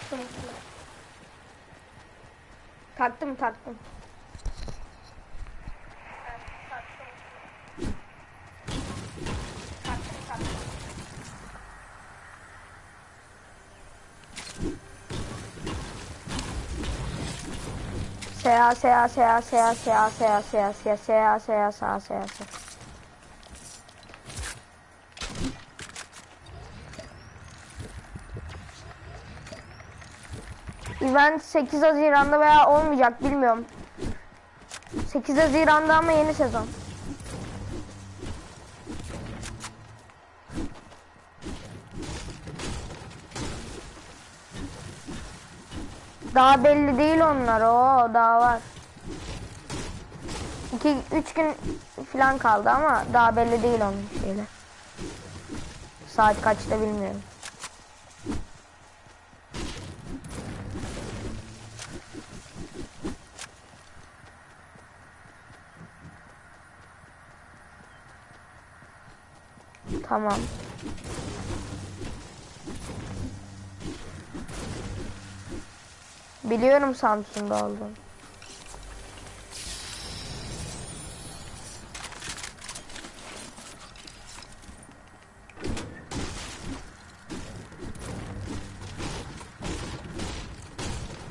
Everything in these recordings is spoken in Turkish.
taktım. Taktım taktım. Seya seya seya seya seya seya seya seya seya seya seya seya seya Event 8 Haziran'da veya olmayacak bilmiyorum. 8 Haziran'da ama yeni sezon. Daha belli değil onlar o daha var. 2 3 gün falan kaldı ama daha belli değil onun şeyler. Saat kaçta bilmiyorum. Tamam. Biliyorum Samsun'da olduğunu.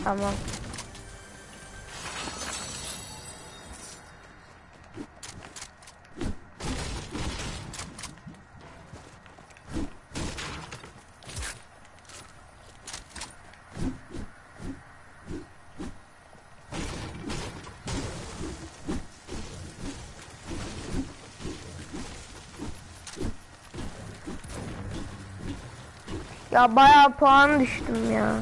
Tamam. Ya bayağı puan düştüm ya.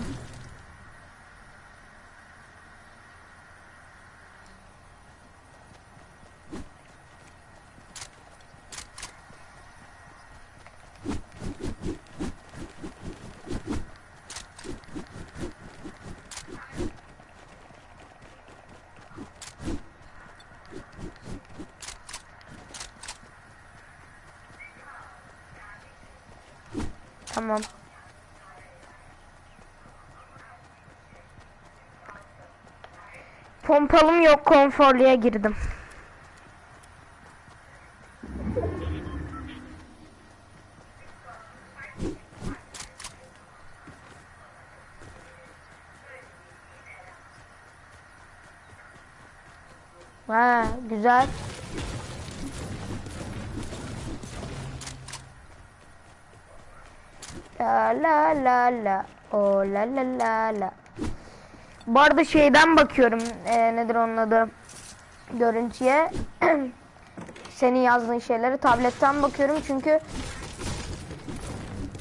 Tamam. Pompalım yok konforluya girdim. Ha, güzel. La la la la. Oh la la la la. Bu arada şeyden bakıyorum. e, nedir onun adı? Görüntüye. Senin yazdığın şeyleri tabletten bakıyorum çünkü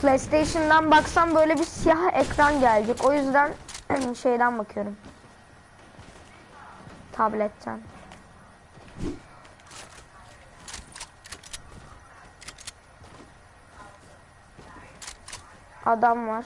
PlayStation'dan baksam böyle bir siyah ekran gelecek. O yüzden şeyden bakıyorum. Tabletten. Adam var.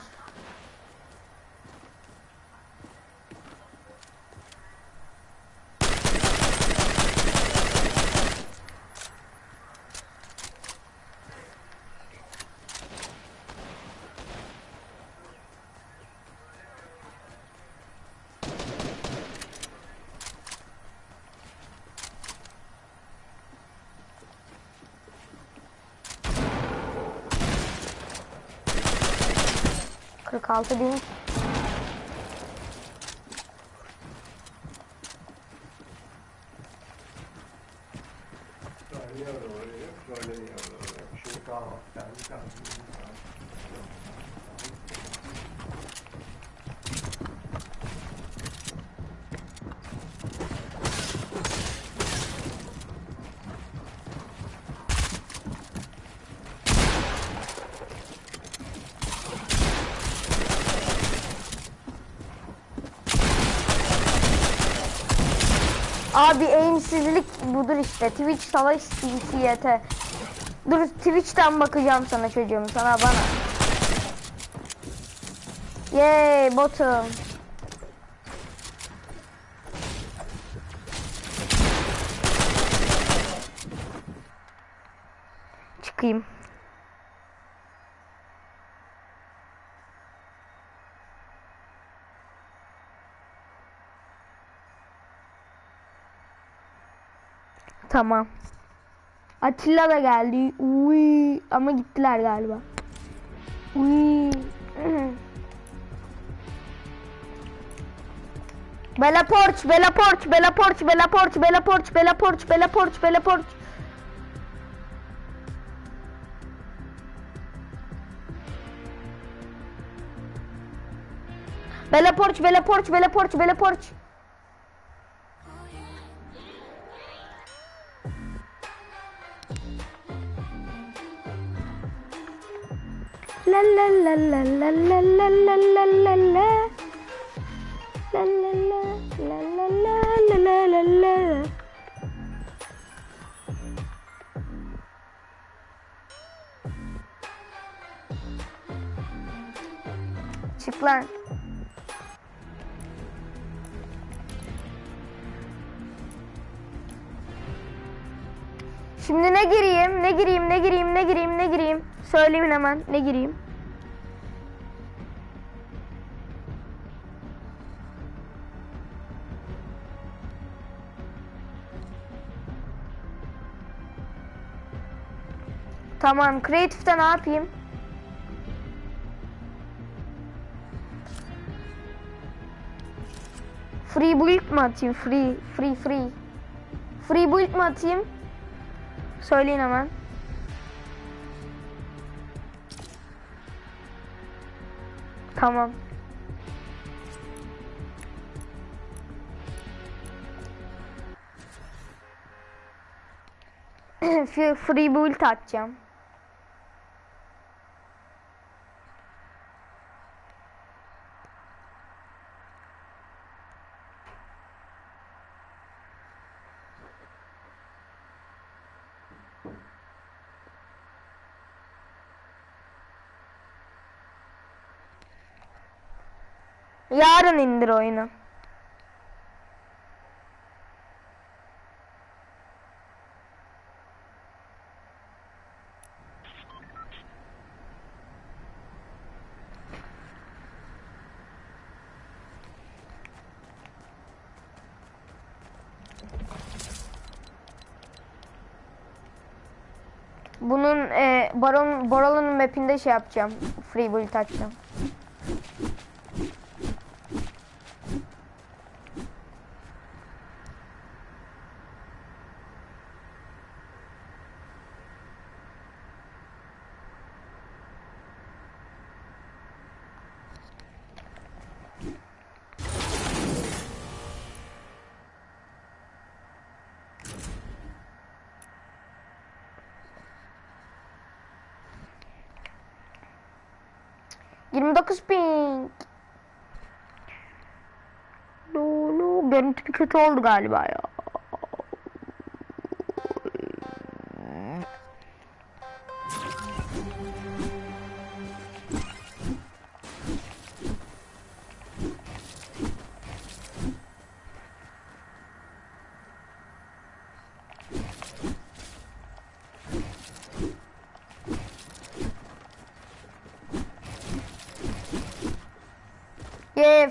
46 bin Abi eğimsizlik budur işte. Twitch savaş cinsiyete. Dur Twitch'ten bakacağım sana çocuğum sana bana. Yay botum. Tamam. Atilla da geldi. Uy, ama gittiler galiba. Uy. Bella Porch, Bella Porch, Bella Porch, Bella Porch, Bella Porch, Bella Porch, Bella Porch, Bella Porch. Bella Porch, Bella Porch, Bella Porch, Bella Porch. La la la la la la la la la la la La la la la la la la la la Çık lan. Şimdi ne gireyim, ne gireyim, ne gireyim, ne gireyim, ne gireyim? Söyleyin hemen, ne gireyim? Tamam, Creative'de ne yapayım? Free build mi atayım? Free, free, free. Free build mi atayım? Söyleyin hemen. Tamam. Free build atacağım. Yarın indir oyunu. Bunun e, Baron Boral'ın map'inde şey yapacağım. Free build açacağım. 29 ping. No görüntü bir kötü oldu galiba ya.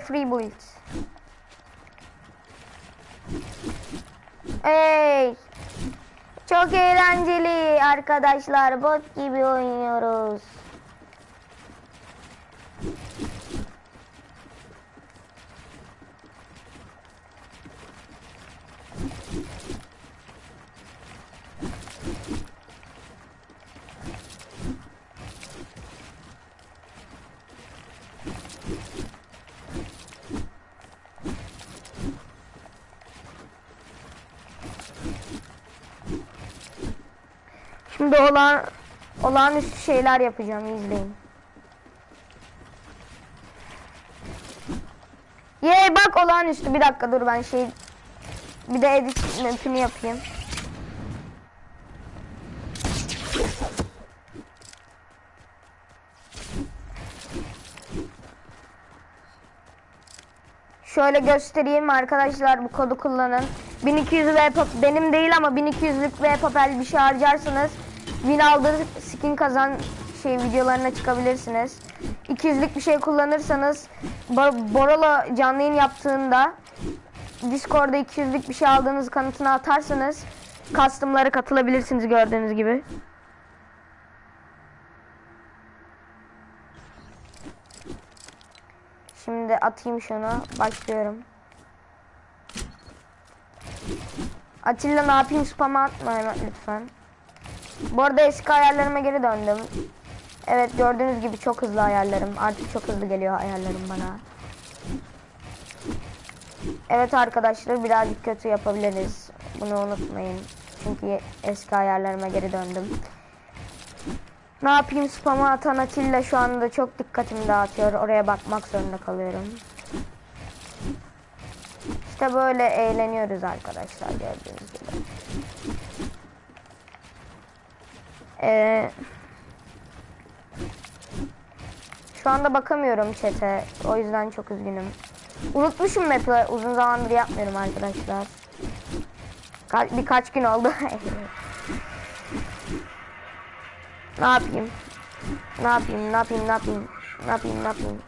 Free builds. Hey. Çok eğlenceli arkadaşlar. Bot gibi oynuyoruz. Şimdi olan olağanüstü şeyler yapacağım izleyin. Ye bak olağanüstü bir dakika dur ben şey bir de edit map'ini yapayım. Şöyle göstereyim arkadaşlar bu kodu kullanın. 1200 V pop benim değil ama 1200'lük V papel bir şey harcarsanız win aldı skin kazan şey videolarına çıkabilirsiniz. 200'lük bir şey kullanırsanız Bo- Borolo canlı yayın yaptığında Discord'da 200'lük bir şey aldığınız kanıtını atarsanız custom'lara katılabilirsiniz gördüğünüz gibi. Şimdi atayım şunu. Başlıyorum. Atilla ne yapayım spam atma hemen lütfen. Bu arada eski ayarlarıma geri döndüm. Evet gördüğünüz gibi çok hızlı ayarlarım. Artık çok hızlı geliyor ayarlarım bana. Evet arkadaşlar birazcık kötü yapabiliriz. Bunu unutmayın. Çünkü eski ayarlarıma geri döndüm. Ne yapayım spam'a atan Atilla şu anda çok dikkatimi dağıtıyor. Oraya bakmak zorunda kalıyorum. İşte böyle eğleniyoruz arkadaşlar gördüğünüz gibi. Ee, şu anda bakamıyorum chat'e. O yüzden çok üzgünüm. Unutmuşum map'i. Uzun zamandır yapmıyorum arkadaşlar. Ka- birkaç gün oldu. ne yapayım? Ne yapayım? Ne yapayım? Ne yapayım? Ne yapayım? Ne yapayım?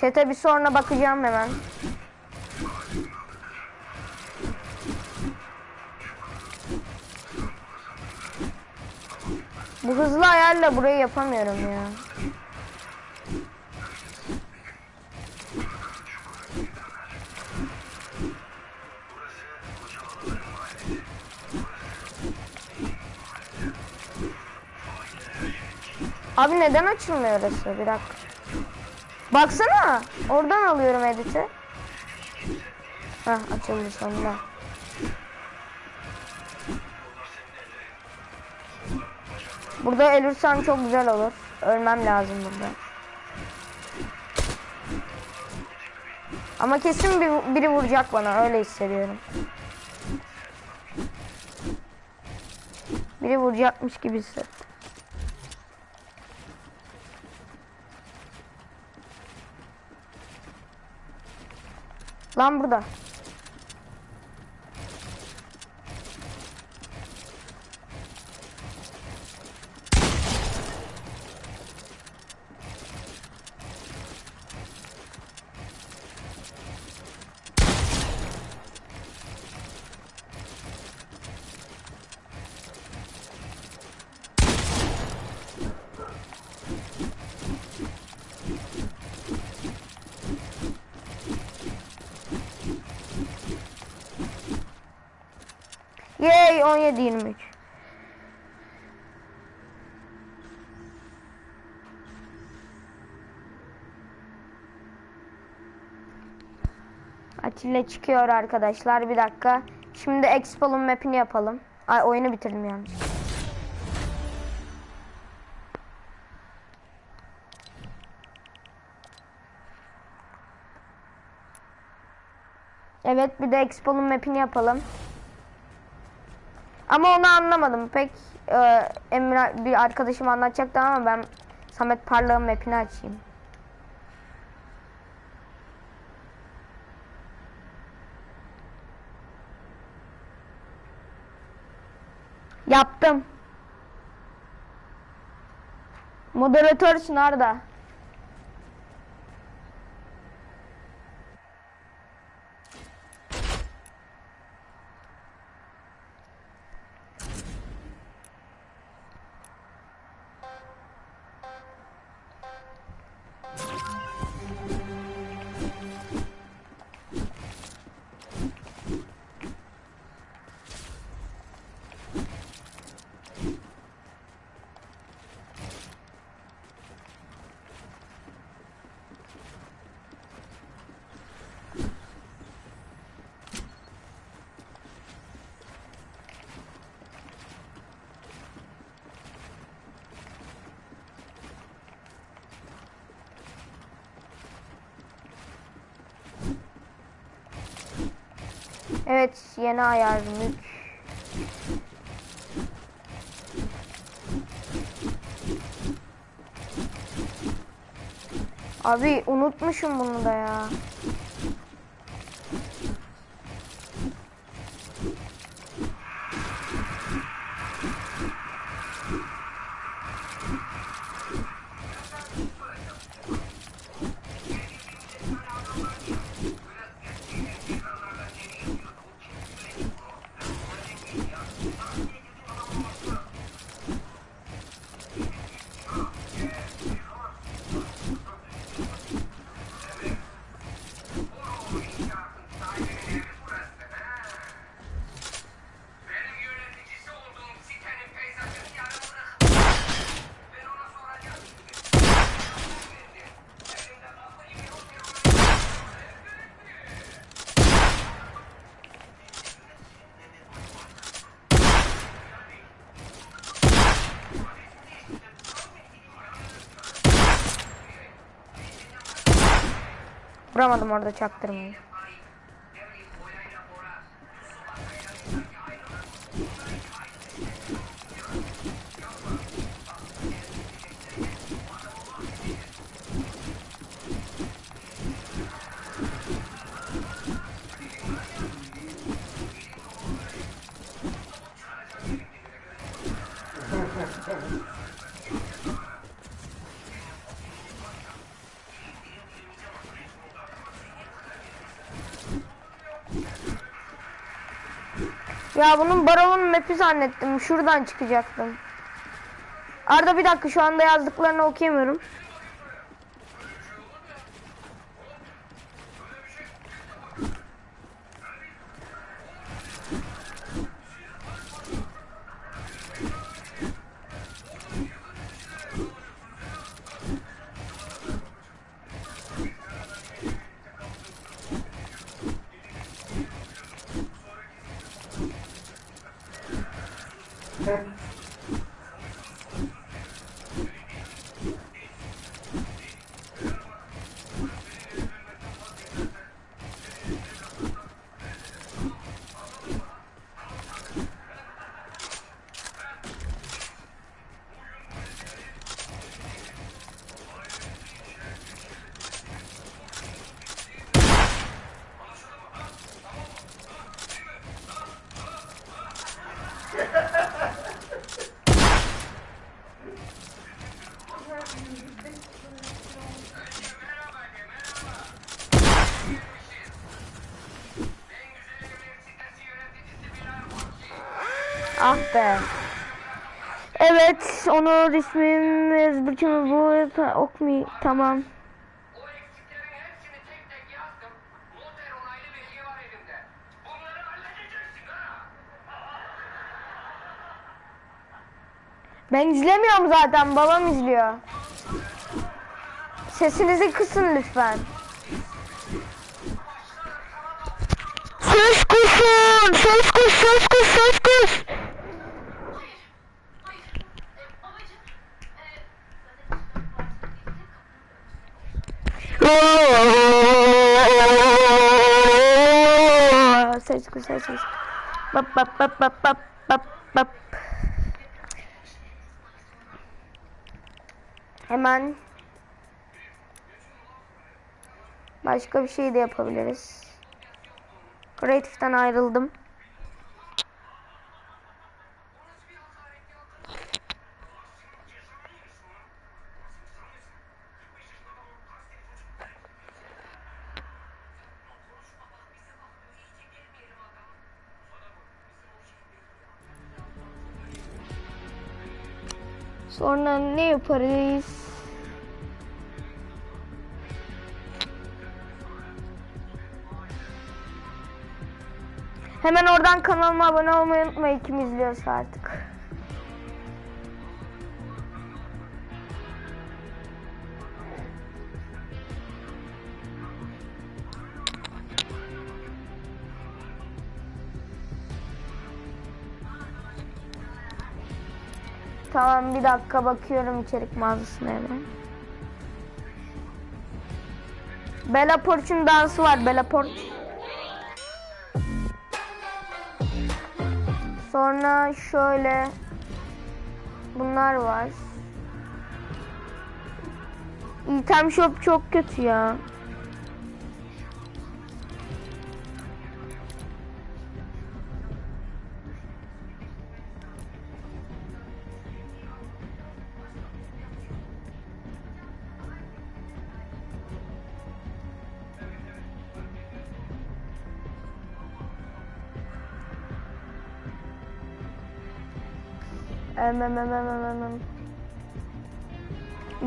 Chat'e bir sonra bakacağım hemen. Bu hızlı ayarla burayı yapamıyorum ya. Abi neden açılmıyor orası? Bir dakika. Baksana. Oradan alıyorum editi. Hah açıldı sonunda. Burada ölürsem çok güzel olur. Ölmem lazım burada. Ama kesin bir, biri vuracak bana öyle hissediyorum. Biri vuracakmış gibi hissettim. Lan burada. Yay 17 23. Atilla çıkıyor arkadaşlar bir dakika. Şimdi Expol'un map'ini yapalım. Ay oyunu bitirdim yani. Evet bir de Expo'nun map'ini yapalım. Ama onu anlamadım. Pek e, Emre bir arkadaşım anlatacaktı ama ben Samet Parlak'ın map'ini açayım. Yaptım. Moderatörsün Arda. Evet yeni ayar. Abi unutmuşum bunu da ya. Vuramadım orada çaktırmayı. Ya bunun Baron'un map'i zannettim. Şuradan çıkacaktım. Arda bir dakika şu anda yazdıklarını okuyamıyorum. Sure. Ah be. Evet, onu ismim ezberçim bu okmi tamam. Ben izlemiyorum zaten, babam izliyor. Sesinizi kısın lütfen. Ses kısın, ses kıs, ses kıs, ses kıs. Ses kız ses ses. Bap bap bap bap bap bap bap. Hemen başka bir şey de yapabiliriz. Creative'den ayrıldım. Ne yaparız? Hemen oradan kanalıma abone olmayı unutmayın kim izliyorsa artık. Tamam bir dakika bakıyorum içerik mağazasına hemen. Bella Porch'un dansı var Bella Porch. Sonra şöyle bunlar var. İtem shop çok kötü ya.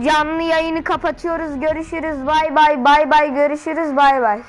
Canlı yayını kapatıyoruz. Görüşürüz. Bay bay. Bay bay. Görüşürüz. Bay bay.